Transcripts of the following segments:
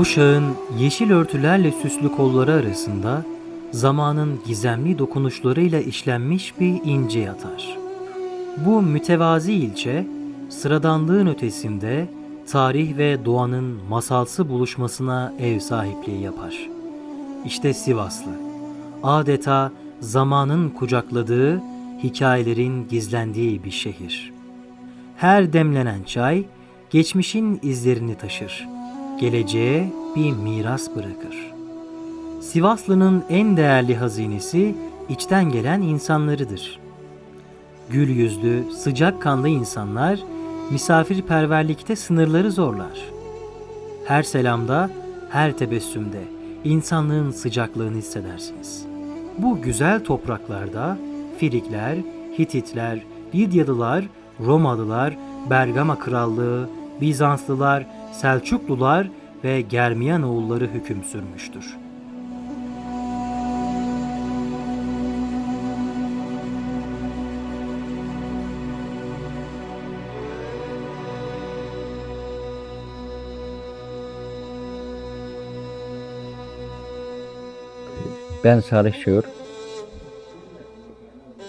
Uşağın yeşil örtülerle süslü kolları arasında zamanın gizemli dokunuşlarıyla işlenmiş bir ince yatar. Bu mütevazi ilçe sıradanlığın ötesinde tarih ve doğanın masalsı buluşmasına ev sahipliği yapar. İşte Sivaslı. Adeta zamanın kucakladığı, hikayelerin gizlendiği bir şehir. Her demlenen çay geçmişin izlerini taşır. Geleceğe bir miras bırakır. Sivaslı'nın en değerli hazinesi içten gelen insanlarıdır. Gül yüzlü, sıcakkanlı insanlar misafirperverlikte sınırları zorlar. Her selamda, her tebessümde insanlığın sıcaklığını hissedersiniz. Bu güzel topraklarda Frikler, Hititler, Lidyalılar, Romalılar, Bergama Krallığı, Bizanslılar, Selçuklular ve Germiyanoğulları hüküm sürmüştür. Ben Salih Çığır.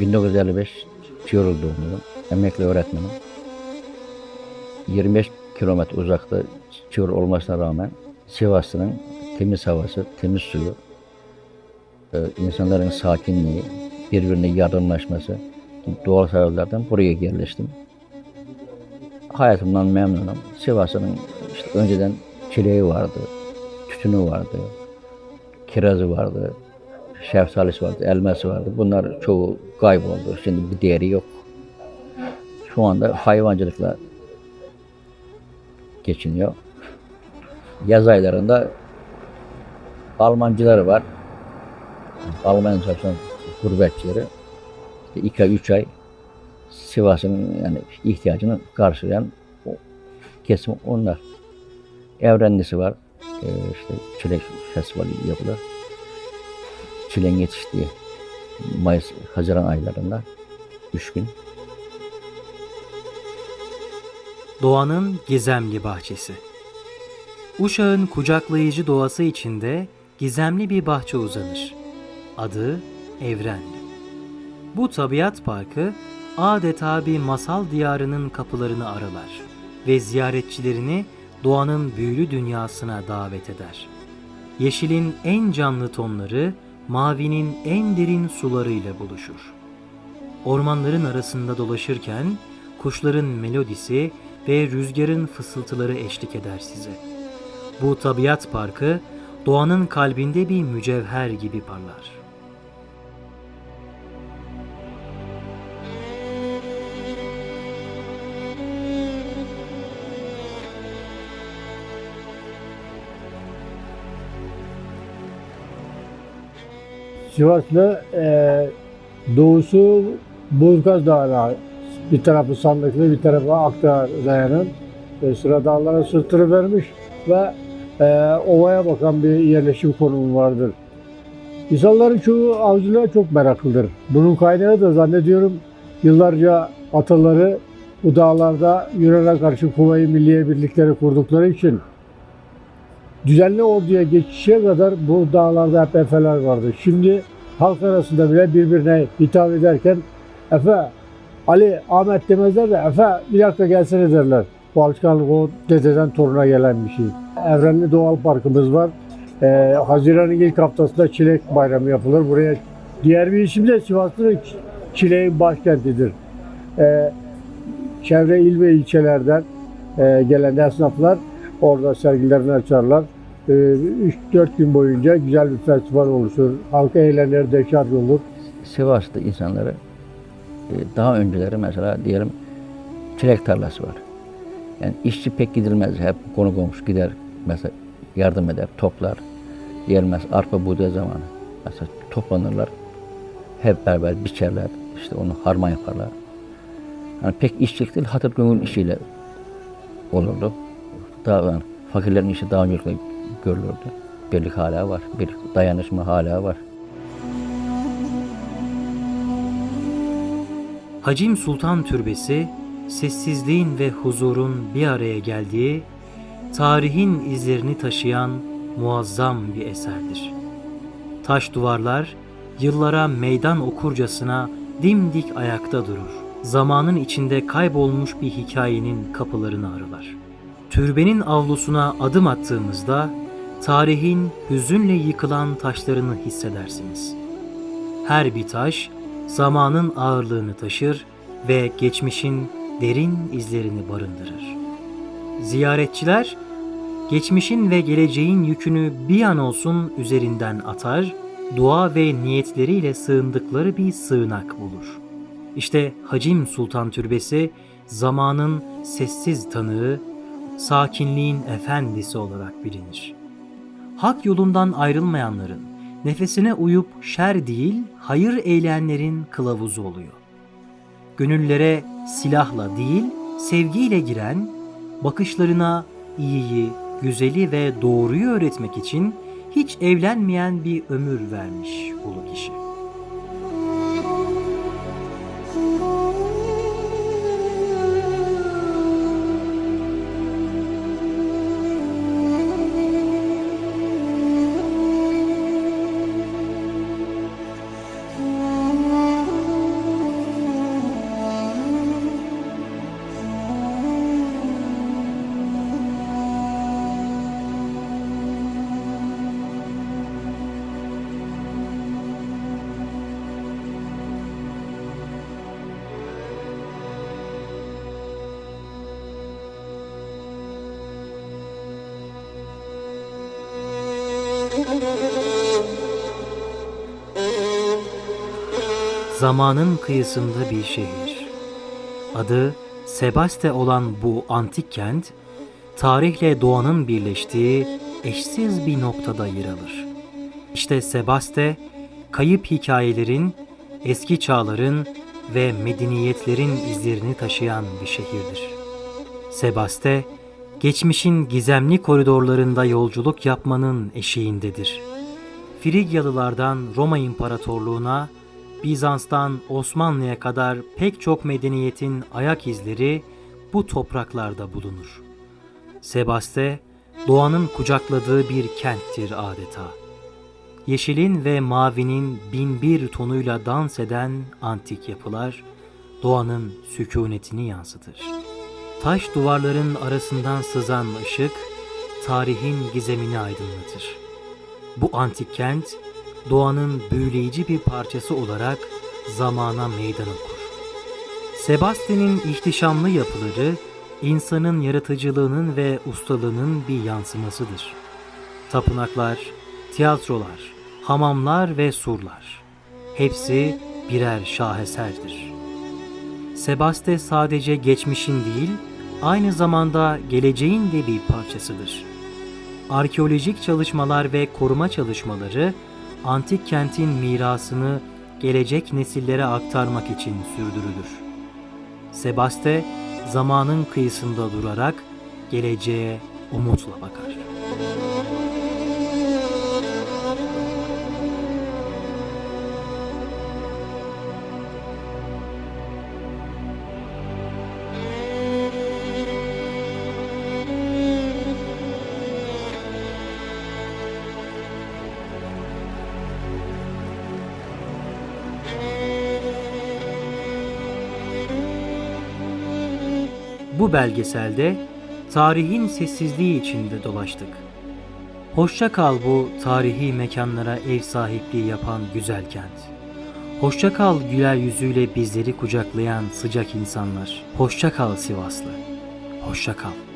1955 Çığır doğumluyum. Emekli öğretmenim. 25 kilometre uzakta Çığır olmasına rağmen Sivas'ın temiz havası, temiz suyu, e, insanların sakinliği, birbirine yardımlaşması, doğal sebeplerden buraya yerleştim. Hayatımdan memnunum. Sivas'ın işte önceden çileği vardı, tütünü vardı, kirazı vardı, şeftalisi vardı, elması vardı. Bunlar çoğu kayboldu. Şimdi bir değeri yok. Şu anda hayvancılıkla geçiniyor. Yaz aylarında Almancıları var. Alman çalışan gurbetçileri. İşte iki ay, üç ay Sivas'ın yani ihtiyacını karşılayan o kesim onlar. Evrenlisi var. Ee, işte çilek festivali yapılır. Çileğin yetiştiği Mayıs, Haziran aylarında üç gün. Doğanın gizemli bahçesi. Uşağın kucaklayıcı doğası içinde gizemli bir bahçe uzanır. Adı Evrenli. Bu tabiat parkı adeta bir masal diyarının kapılarını aralar ve ziyaretçilerini doğanın büyülü dünyasına davet eder. Yeşilin en canlı tonları mavinin en derin sularıyla buluşur. Ormanların arasında dolaşırken kuşların melodisi ve rüzgarın fısıltıları eşlik eder size. Bu tabiat parkı doğanın kalbinde bir mücevher gibi parlar. Sivaslı e, doğusu Burgaz Dağı'na bir tarafı Sandıklı bir tarafı Akdağ dayanın e, sıra sırtını vermiş ve e, ovaya bakan bir yerleşim konumu vardır. İnsanların çoğu avcılığa çok meraklıdır. Bunun kaynağı da zannediyorum yıllarca ataları bu dağlarda Yunan'a karşı Kuvayi Milliye birlikleri kurdukları için düzenli orduya geçişe kadar bu dağlarda hep efeler vardı. Şimdi halk arasında bile birbirine hitap ederken Efe, Ali, Ahmet demezler de Efe bir dakika gelsene derler. Bu alışkanlık o dededen toruna gelen bir şey. Evrenli Doğal Parkımız var. Ee, Haziran'ın ilk haftasında Çilek Bayramı yapılır. Buraya diğer bir isim de Sivas'ın Çileğin başkentidir. Ee, çevre il ve ilçelerden e, gelen esnaflar orada sergilerini açarlar. 3-4 gün boyunca güzel bir festival oluşur. Halk eğlenir, deşarj olur. Sivas'ta insanları e, daha önceleri mesela diyelim çilek tarlası var. Yani işçi pek gidilmez. Hep konu komşu gider mesela yardım eder, toplar. Diyelim mesela arpa buğday zamanı. Mesela toplanırlar. Hep beraber biçerler. işte onu harman yaparlar. Yani pek işçilik değil, hatır gönül işiyle olurdu. Daha yani fakirlerin işi daha öncelikle görülürdü. Birlik hala var. Bir dayanışma hala var. Hacim Sultan Türbesi, sessizliğin ve huzurun bir araya geldiği, tarihin izlerini taşıyan muazzam bir eserdir. Taş duvarlar yıllara meydan okurcasına dimdik ayakta durur. Zamanın içinde kaybolmuş bir hikayenin kapılarını aralar. Türbenin avlusuna adım attığımızda tarihin hüzünle yıkılan taşlarını hissedersiniz. Her bir taş zamanın ağırlığını taşır ve geçmişin derin izlerini barındırır. Ziyaretçiler geçmişin ve geleceğin yükünü bir an olsun üzerinden atar, dua ve niyetleriyle sığındıkları bir sığınak bulur. İşte Hacim Sultan Türbesi zamanın sessiz tanığı, sakinliğin efendisi olarak bilinir. Hak yolundan ayrılmayanların, nefesine uyup şer değil, hayır eyleyenlerin kılavuzu oluyor. Gönüllere silahla değil, sevgiyle giren, bakışlarına iyiyi, güzeli ve doğruyu öğretmek için hiç evlenmeyen bir ömür vermiş ulu kişi. Zamanın kıyısında bir şehir. Adı Sebaste olan bu antik kent, tarihle doğanın birleştiği eşsiz bir noktada yer alır. İşte Sebaste, kayıp hikayelerin, eski çağların ve medeniyetlerin izlerini taşıyan bir şehirdir. Sebaste, geçmişin gizemli koridorlarında yolculuk yapmanın eşiğindedir. Frigyalılardan Roma İmparatorluğu'na, Bizans'tan Osmanlı'ya kadar pek çok medeniyetin ayak izleri bu topraklarda bulunur. Sebaste, doğanın kucakladığı bir kenttir adeta. Yeşilin ve mavinin bin bir tonuyla dans eden antik yapılar, doğanın sükunetini yansıtır. Taş duvarların arasından sızan ışık, tarihin gizemini aydınlatır. Bu antik kent, doğanın büyüleyici bir parçası olarak zamana meydan okur. Sebastian'in ihtişamlı yapıları, insanın yaratıcılığının ve ustalığının bir yansımasıdır. Tapınaklar, tiyatrolar, hamamlar ve surlar, hepsi birer şaheserdir. Sebaste sadece geçmişin değil, aynı zamanda geleceğin de bir parçasıdır. Arkeolojik çalışmalar ve koruma çalışmaları antik kentin mirasını gelecek nesillere aktarmak için sürdürülür. Sebaste zamanın kıyısında durarak geleceğe umutla bakar. Bu belgeselde tarihin sessizliği içinde dolaştık. Hoşça kal bu tarihi mekanlara ev sahipliği yapan güzel kent. Hoşça kal güler yüzüyle bizleri kucaklayan sıcak insanlar. Hoşça kal Sivaslı. Hoşça kal.